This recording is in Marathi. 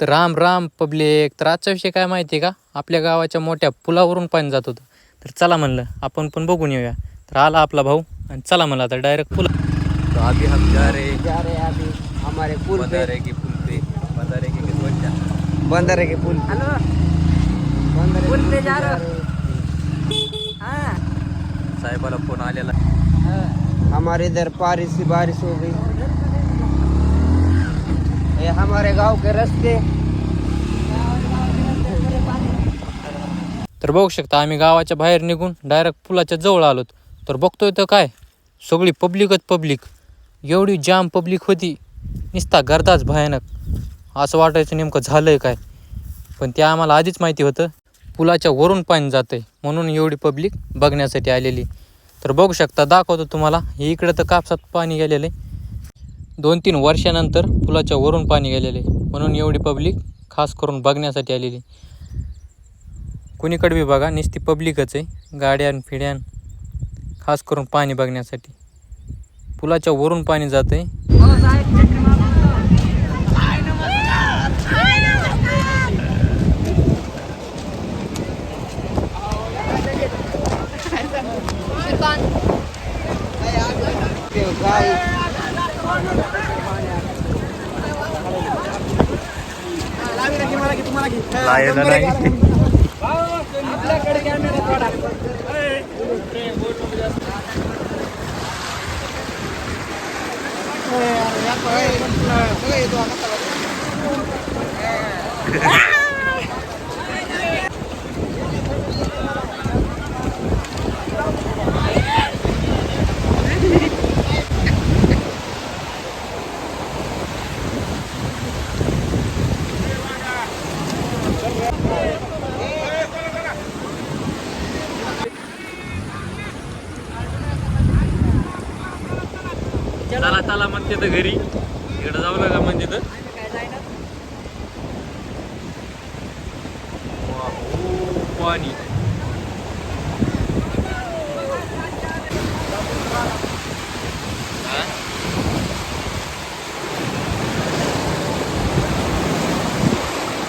तर राम राम पब्लिक. तर आजचा विषय काय माहिती आहे का? आपल्या गावाच्या मोठ्या पुलावरून पाणी जात होतं. तर चला म्हणलं आपण पण बघून येऊया. तर आला आपला भाऊ आणि चला म्हणलं आता डायरेक्ट पुला. तो अभी हम जा रहे. जा रहे हैं अभी हमारे पुल पे. बंदारे के पुल पे? बंदारे के किसवटच्या बंदर के पुल? हेलो? बंदर पुल पे जा रहे हो? साहेबाला फोन आलेला. हमारे इधर बारिश हो गई। ये हमारे गांव के रस्ते। तर बघू शकता आम्ही गावाच्या बाहेर निघून डायरेक्ट पुलाच्या जवळ आलोत. तर बघतोय तर काय? सगळी पब्लिकच पब्लिक एवढी जाम पब्लिक होती निसता गर्दाच भयानक. असं वाटायचं नेमकं झालं आहे काय? पण ते आम्हाला आधीच माहिती होतं. पुलाच्या वरून पाणी जातं आहे म्हणून एवढी पब्लिक बघण्यासाठी आलेली. तर बघू शकता दाखवतो तुम्हाला. इकडं तर कापसात पाणी गेलेलं आहे. दोन तीन वर्षानंतर पुलाच्या वरून पाणी गेलेले म्हणून एवढी पब्लिक खास करून बघण्यासाठी आलेली कुणीकडे बी बघा नुसती पब्लिकच आहे गाड्यान फिड्यान खास करून पाणी बघण्यासाठी पुलाच्या वरून पाणी जात आहे Bye. साहेब चक्कर मारो. के गाँव लायला चला चला मग तिथं घरी. इकडं जाऊ नका मग तिथं. पाणी.